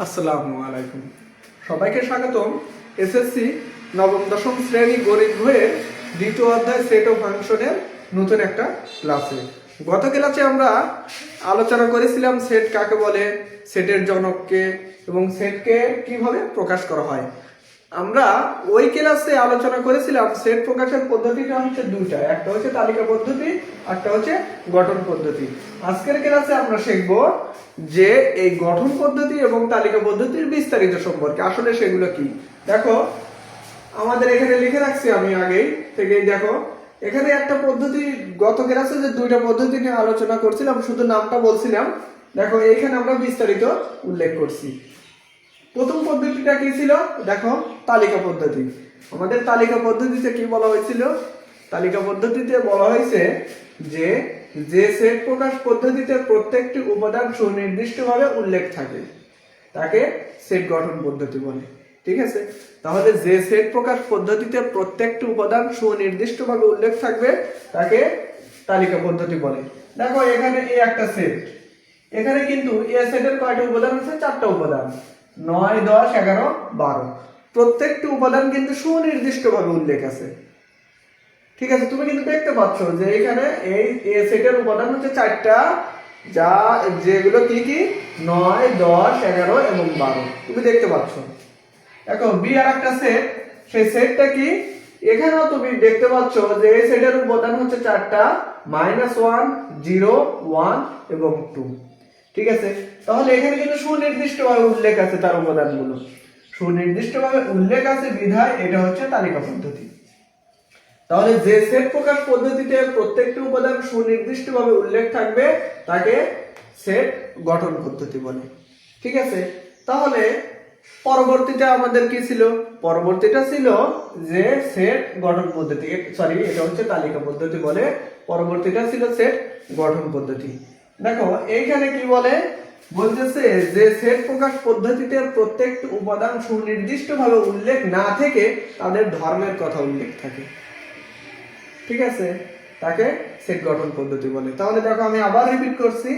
আসসালামু আলাইকুম। সবাইকে স্বাগতম। এসএসসি নবম, দশম শ্রেণি গরিব হয়ে দ্বিতীয় অধ্যায় সেট ও ফাংশনের নতুন একটা ক্লাসে। গত ক্লাসে আমরা আলোচনা করেছিলাম সেট কাকে বলে সেটের জনককে এবং সেটকে কীভাবে প্রকাশ করা হয়। আমরা ওই ক্লাসে আলোচনা করেছিলাম সেট প্রকাশের পদ্ধতিটা হচ্ছে দুইটা। একটা হচ্ছে তালিকা পদ্ধতি একটা হচ্ছে গঠন পদ্ধতি। আজকের ক্লাসে আমরা শিখব যে এই গঠন পদ্ধতি এবং তালিকা পদ্ধতির বিস্তারিত সম্পর্কে। আসলে সেগুলো কি? দেখো, আমাদের এখানে লিখে রাখছি আমি আগেই, থেকেই দেখো। এখানে একটা পদ্ধতি, গত ক্লাসে যে দুইটা পদ্ধতি নিয়ে আলোচনা করছিলাম, শুধু নামটা বলছিলাম। দেখো, এইখানে আমরা বিস্তারিত উল্লেখ করছি। প্রথম পদ্ধতিটা কি ছিল? দেখো, তালিকা পদ্ধতি। আমাদের তালিকা পদ্ধতিতে কি বলা হয়েছিল? তালিকা পদ্ধতিতে বলা হয়েছে যে যে সেট প্রকাশ পদ্ধতিতে প্রত্যেকটি উপাদান সুনির্দিষ্টভাবে উল্লেখ থাকে, তাকে সেট গঠন পদ্ধতি বলে। ঠিক আছে? তাহলে যে সেট প্রকাশ পদ্ধতিতে প্রত্যেকটি উপাদান সুনির্দিষ্টভাবে উল্লেখ থাকবে, তাকে তালিকা পদ্ধতি বলে। দেখো, এখানে এই একটা সেট। এখানে কিন্তু এ সেটের কয়টা উপাদান আছে? চারটা উপাদান। নয়, দশ, এগারো, বারো। প্রত্যেকটি উপাদান কিন্তু সুনির্দিষ্টভাবে উল্লেখ আছে। ঠিক আছে, তুমি কিন্তু দেখতে পাচ্ছ যে এখানে এই এ সেটের উপাদান হচ্ছে চারটা, যা, যেগুলো কি কি? নয়, দশ, এগারো এবং বারো। তুমি দেখতে পাচ্ছ। দেখো বি আর একটা সেট সেই সেটটা কি? এখানেও তুমি দেখতে পাচ্ছ যে এই সেটের উপাদান হচ্ছে চারটা মাইনাস ওয়ান জিরো ওয়ান এবং টু ঠিক আছে? তাহলে এখানে কিন্তু সুনির্দিষ্টভাবে উল্লেখ আছে তার উপাদানগুলো সুনির্দিষ্টভাবে উল্লেখ আছে বিধায় এটা হচ্ছে তালিকা পদ্ধতি। তাহলে যে সেট প্রকাশ পদ্ধতিতে প্রত্যেকটি উপাদান সুনির্দিষ্টভাবে উল্লেখ থাকবে, তাকে সেট গঠন পদ্ধতি বলে। ঠিক আছে? তাহলে পরবর্তীটা আমাদের কি ছিল? পরবর্তীটা ছিল যে সেট গঠন পদ্ধতি সরি এটা হচ্ছে তালিকা পদ্ধতি বলে। পরবর্তীটা ছিল সেট গঠন পদ্ধতি। দেখো, এইখানে কি বলে? বলতেছে যে সেট প্রকাশ পদ্ধতিতে প্রত্যেকটি উপাদান সুনির্দিষ্টভাবে উল্লেখ না থেকে তাদের ধর্মের কথা উল্লেখ থাকে। ঠিক আছে? তাকে সেট গঠন পদ্ধতি বলে। তাহলে দেখো, আমি আবার রিপিট করছি।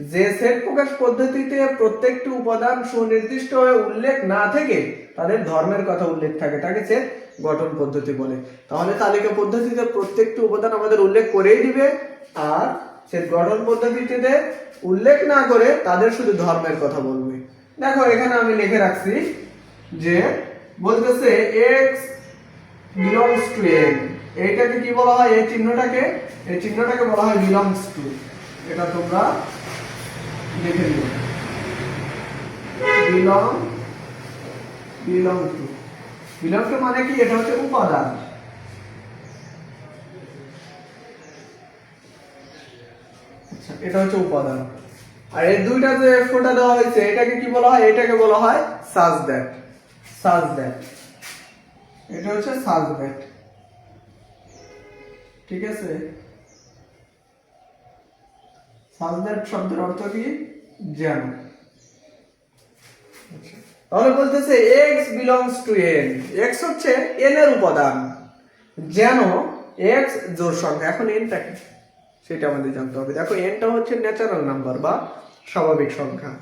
যে সেট প্রকাশ পদ্ধতিতে প্রত্যেকটি উপাদান সুনির্দিষ্টভাবে উল্লেখ না থেকে তাদের ধর্মের কথা উল্লেখ থাকে, তাকে সেট গঠন পদ্ধতি বলে। তাহলে তালিকা পদ্ধতিতে প্রত্যেকটি উপাদান আমাদের উল্লেখ করেই দিবে, আর সেট গঠন পদ্ধতিতে উল্লেখ না করে তাদের শুধু ধর্মের কথা বলবে। দেখো, এখানে আমি লিখে রাখছি যে বলতেছে এক্স বিলংস টু এন এইটাকে কি বলা হয়? এই চিহ্নটাকে? এই চিহ্নটাকে বলা হয় বিলংস টু এটা তোমরা লিখে দিও belong belong to belong to মানে কি? এটা হচ্ছে উপাদান। এটা হচ্ছে উপাদান। আর এই দুইটা যে ফোটা দেওয়া হয়েছে এটাকে কি বলা হয়? এটাকে বলা হয় সাজ দ্যাট সাজ দ্যাট এটা হচ্ছে সাজ দ্যাট ঠিক আছে? সাজ দ্যাট শব্দের অর্থ কি? আচ্ছা, তাহলে বলতেছে x belongs to n x হচ্ছে এন এর উপাদান। যেন এক্স জোর সংখ্যা। এখন এনটা কি? সেটা আমাদের জানতে হবে। দেখো এনটা হচ্ছে ন্যাচারাল নাম্বার বা স্বাভাবিক সংখ্যা।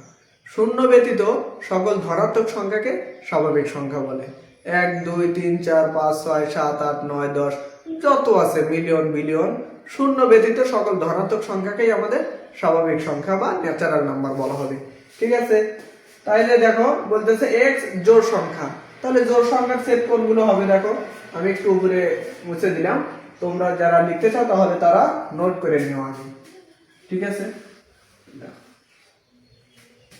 শূন্য ব্যতীত সকল ধনাত্মক সংখ্যাকে স্বাভাবিক সংখ্যা বলে। এক, দুই, তিন, চার, পাঁচ, ছয়, সাত, আট, নয়, দশ, যত আছে মিলিয়ন বিলিয়ন শূন্য ব্যতীত সকল ধনাত্মক সংখ্যাকেই আমাদের স্বাভাবিক সংখ্যা বা ন্যাচারাল নাম্বার বলা হবে। ঠিক আছে? তাইলে দেখো, বলতেছে এক্স জোর সংখ্যা। তাহলে জোর সংখ্যার সেট কোনগুলো হবে দেখো? আমি একটু উপরে মুছে দিলাম। তোমরা যারা লিখতে চাও তাহলে তারা নোট করে নিও আগে। ঠিক আছে?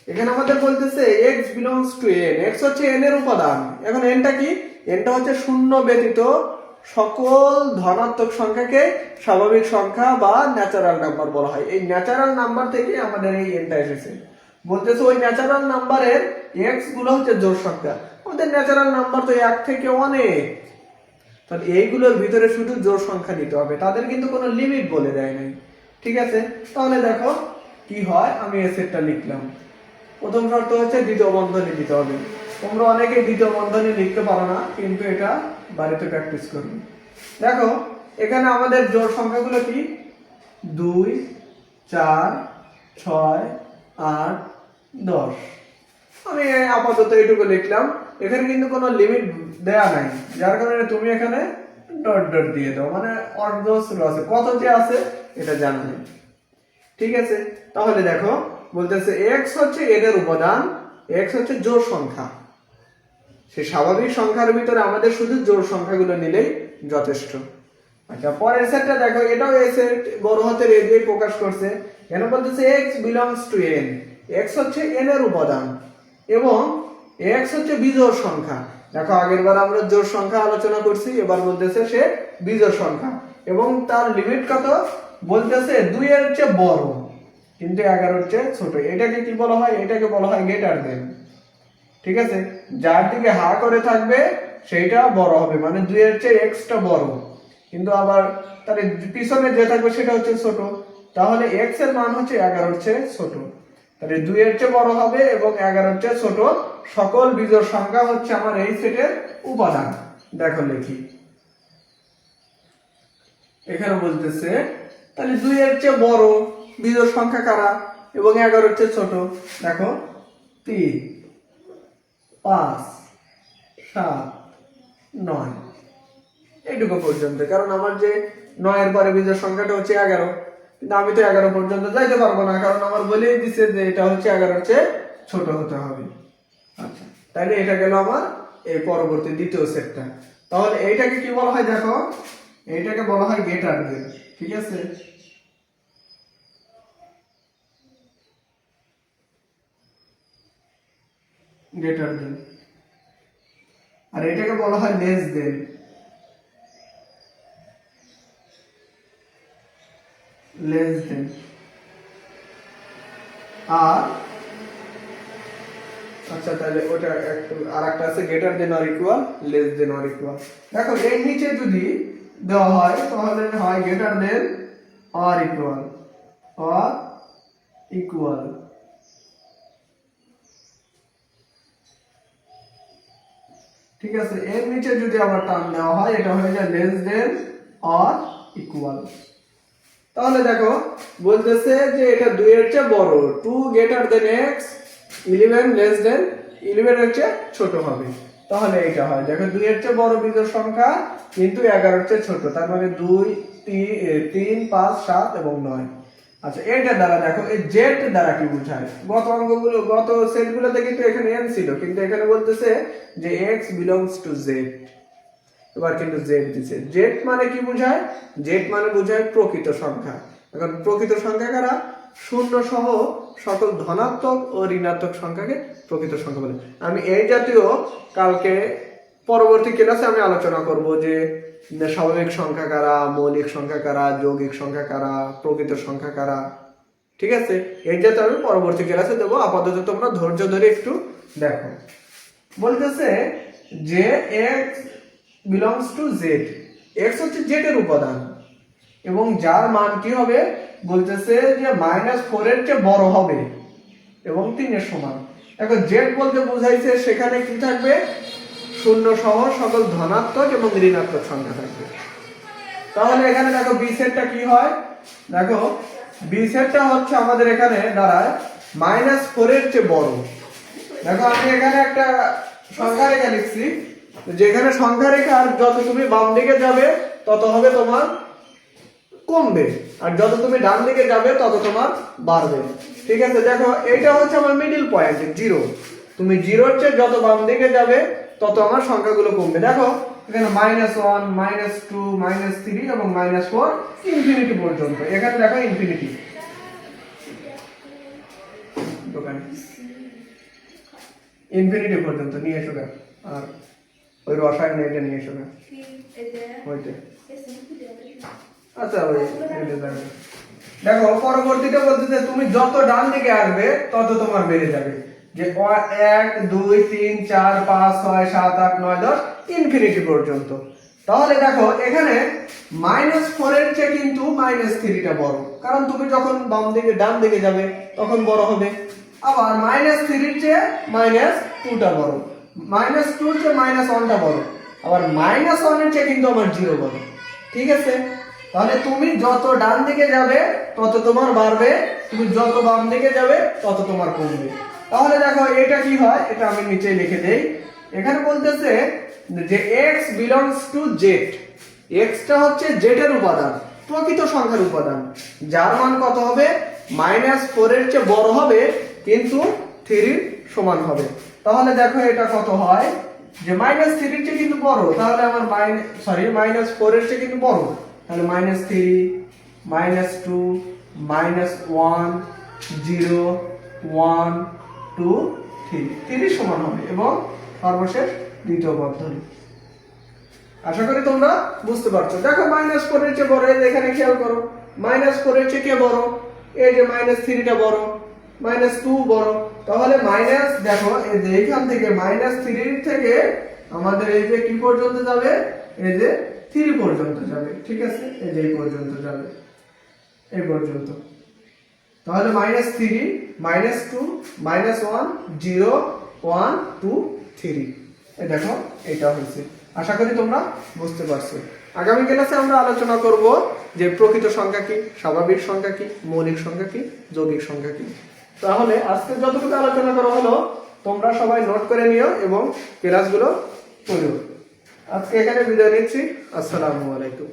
এখানে আমাদের বলতেছে x belongs to n x হচ্ছে এন এর উপাদান। এখন এনটা কি? এনটা হচ্ছে শূন্য ব্যতীত সকল ধনাত্মক সংখ্যাকে স্বাভাবিক সংখ্যা বা ন্যাচারাল নাম্বার বলা হয়। এই ন্যাচারাল নাম্বার থেকে আমাদের এই এনটা এসেছে। বলতেছে ওই ন্যাচারাল নাম্বারের এক্সগুলো হচ্ছে জোর সংখ্যা। আমাদের ন্যাচারাল নাম্বার তো এক থেকে অনেক। তাহলে এইগুলোর ভিতরে শুধু জোর সংখ্যা নিতে হবে। তাদের কিন্তু কোনো লিমিট বলে দেয় নাই। ঠিক আছে? তাহলে দেখো কি হয়? আমি এই সেটটা লিখলাম। প্রথম শর্ত হচ্ছে দ্বিতীয় বন্ধনী দিতে হবে। তোমরা অনেকে দ্বিতীয় বন্ধনী লিখতে পারো না, কিন্তু এটা বাড়িতে প্র্যাকটিস করবে দেখো, এখানে আমাদের জোর সংখ্যাগুলো কি? দুই, চার, ছয়, আট, দশ। আমি আপাতত এটুকু লিখলাম। এখানে কিন্তু কোনো লিমিট দেয়া নাই। যার কারণে তুমি এখানে ডট ডট দিয়ে দাও। মানে অর্ধশ্র আছে। কত যে আছে, এটা জানা নেই ঠিক আছে? তাহলে দেখো, বলতেছে এক্স হচ্ছে এর উপাদান এক্স হচ্ছে জোড় সংখ্যা। সে স্বাভাবিক সংখ্যার ভিতরে আমাদের শুধু জোড় সংখ্যাগুলো নিলেই যথেষ্ট। আচ্ছা পরের সেটটা দেখো, এটাও এই সেট বড় হাতের এ দিয়ে প্রকাশ করছে। কেন বলতেছে x belongs to n x হচ্ছে এন এর উপাদান। এবং এক্স হচ্ছে বিজোড় সংখ্যা। দেখো আগের বার আমরা জোর সংখ্যা আলোচনা করছি, এবার বলতেছে সে বিজোড় সংখ্যা। এবং তার লিমিট কত? বলতেছে দুই এর চেয়ে বড়, কিন্তু এগারোর চেয়ে ছোট। এটাকে কি বলা হয়? এটাকে বলা হয় গেটার দেন ঠিক আছে? যার দিকে হা করে থাকবে, সেইটা বড় হবে মানে দুইয়ের চেয়ে এক্সটা বড়। কিন্তু আবার তার পিছনে যে থাকবে, সেটা হচ্ছে ছোট। তাহলে এক্সের মান হচ্ছে এগারোর চেয়ে ছোট। তাহলে দুইয়ের চেয়ে বড় হবে এবং এগারোর চেয়ে ছোট। সকল বিজোড় সংখ্যা হচ্ছে আমার এই সেটের উপাদান। দেখো লিখি। এখানে বলতেছে, তাহলে দুইয়ের চেয়ে বড় বিজোড় সংখ্যা কারা এবং এগারোর চেয়ে ছোট? দেখো, তিন, পাঁচ, সাত, নয়। এইটুকু পর্যন্ত, কারণ আমার যে নয়ের পরে বীজের সংখ্যাটা হচ্ছে এগারো। কিন্তু আমি তো এগারো পর্যন্ত যাইতে পারব না, কারণ আমার বলেই দিছে যে এটা হচ্ছে এগারোর চেয়ে ছোট হতে হবে। আচ্ছা তাইলে এটা গেল আমার এই পরবর্তী দ্বিতীয় সেটটা। তাহলে এইটাকে কি বলা হয় দেখো? এইটাকে বলা হয় গেটার দেন ঠিক আছে? গেটার দেন আর এটাকে বলা হয় লেস দেন লেস দেন। আর আচ্ছা তাহলে ওটা একটু আর একটা আছে greater than or equal less than or equal দেখো, এর নিচে যদি দেওয়া হয়, তাহলে হয় greater than or equal or equal ঠিক আছে, এর নিচে যদি আবার টার্ম দেওয়া হয়, এটা হয়ে যায় লেস দেন অর ইকুয়াল তাহলে দেখো, বলতেছে যে এটা দুই এর চেয়ে বড়। Two greater than x eleven less than eleven এর চেয়ে ছোট হবে। তাহলে এটা হয়। দেখো দুই এর চেয়ে বড় বিজোড় সংখ্যা কিন্তু এগারোর চেয়ে ছোট। তার মানে দুই তিন তিন, পাঁচ, সাত এবং নয়। আচ্ছা এটা দ্বারা দেখো, এই জেড দ্বারা কি বোঝায়? গত অঙ্কগুলো গত সেটগুলোতে কিন্তু এখানে এন ছিল, কিন্তু এখানে বলতেছে যে এক্স বিলংস টু জেড এবার কিন্তু জেড দিছে। জেড মানে কি বোঝায়? জেড মানে বোঝায় প্রকৃত সংখ্যা। এখন প্রকৃত সংখ্যা কারা? শূন্য সহ সকল ধনাত্মক ও ঋণাত্মক সংখ্যাকে প্রকৃত সংখ্যা বলে। আমি এই জাতীয় কালকে পরবর্তী ক্লাসে আমি আলোচনা করব যে স্বাভাবিক সংখ্যা কারা, মৌলিক সংখ্যা কারা, যৌগিক সংখ্যা কারা, প্রকৃত সংখ্যা কারা। ঠিক আছে? এই জাতীয় আমি পরবর্তী ক্লাসে দেবো। আপাতত তোমরা ধৈর্য ধরে একটু দেখো। বলতেছে যে X belongs to Z X হচ্ছে জেড এর উপাদান। এবং যার মান কি হবে? বলতেছে যে মাইনাস ফোর এর চেয়ে বড় হবে। এবং তিনের সমান। দেখো জেড বলতে বোঝাইছে সেখানে কি থাকবে? শূন্য সহ সকল ধনাত্মক এবং ঋণাত্মক সংখ্যা থাকবে। তাহলে এখানে দেখো বি সেটটা কি হয়? দেখো বি সেটটা হচ্ছে আমাদের এখানে দাঁড়ায় মাইনাস ফোর এর চেয়ে বড়। দেখো আমি এখানে একটা সংখ্যা রেখা লিখছি। যেখানে সংখ্যা রেখা আর যত তুমি বাম দিকে যাবে, তত হবে তোমার কমবে। আর যত তুমি ডান দিকে যাবে, তত তোমার বাড়বে। ঠিক আছে? দেখো, এইটা হচ্ছে আমার মিডিল পয়েন্ট জিরো তুমি জিরোর চেয়ে যত বাম দিকে যাবে, তত আমার সংখ্যাগুলো কমবে। দেখো, এখানে minus one minus two minus three এবং মাইনাস ফোর ইনফিনিটি পর্যন্ত। এখানে দেখো ইনফিনিটি দোকানে। ইনফিনিটি পর্যন্ত, নিয়ে এসো। আর ওই রসায়ন এটা নিয়ে এসো আচ্ছা। দেখো পরবর্তীতে বলতেছে তুমি যত ডান দিকে আসবে তত তোমার বেড়ে যাবে যে এক দুই তিন চার পাঁচ ছয় সাত আট নয় দশ ইনফিনিটি পর্যন্ত তাহলে দেখো এখানে মাইনাস ফোর এর চেয়ে কিন্তু মাইনাস থ্রিটা বড় কারণ তুমি যখন বাম দিকে, ডান দিকে যাবে, তখন বড় হবে। আবার মাইনাস থ্রির চেয়ে মাইনাস টুটা বড় মাইনাস টুর চেয়ে মাইনাস ওয়ানটা বড় আবার মাইনাস ওয়ানের চেয়ে কিন্তু আমার জিরো বড় ঠিক আছে? তাহলে তুমি যত ডান দিকে যাবে, তত তোমার বাড়বে। তুমি যত বাম দিকে যাবে, তত তোমার কমবে। তাহলে দেখো, এটা কি হয়? এটা আমি নিচে লিখে দেই। এখানে বলতেছে যে x বিলংস টু জেড এক্সটা হচ্ছে জেটের উপাদান, প্রকৃত সংখ্যার উপাদান। যার মান কত হবে? মাইনাস ফোর এর চেয়ে বড় হবে, কিন্তু থ্রির সমান হবে। তাহলে দেখো এটা কত হয়? যে মাইনাস থ্রির চেয়ে কিন্তু বড়, তাহলে আমার সরি মাইনাস ফোর এর চেয়ে কিন্তু বড়। তাহলে minus three minus two minus one zero one two three থ্রির সমান হবে এবং সর্বশেষ দ্বিতীয় পদ্ধতি আশা করি তোমরা বুঝতে পারছ। দেখো মাইনাস ফোর এর চেয়ে বড় এখানে খেয়াল করো। মাইনাস ফোর এর চেয়ে কে বড়? এই যে মাইনাস থ্রিটা বড়। মাইনাস টু বড়। তাহলে মাইনাস দেখো, এই এখান থেকে মাইনাস থ্রি থেকে আমাদের এই যে কি পর্যন্ত যাবে? এই যে থ্রি পর্যন্ত যাবে, ঠিক আছে? এই যে এই পর্যন্ত যাবে, এই পর্যন্ত। তাহলে minus three minus two minus one zero one two three দেখো, এটা হয়েছে। আশা করি তোমরা বুঝতে পারছ। আগামী ক্লাসে আমরা আলোচনা করব যে প্রকৃত সংখ্যা কি, স্বাভাবিক সংখ্যা কি, মৌলিক সংখ্যা কি, যৌগিক সংখ্যা কি। তাহলে আজকে যতটুকু আলোচনা করা হলো, তোমরা সবাই নোট করে নিও এবং ক্লাসগুলো করো আজকে এখানে বিদায় নিচ্ছি। আসসালামু আলাইকুম।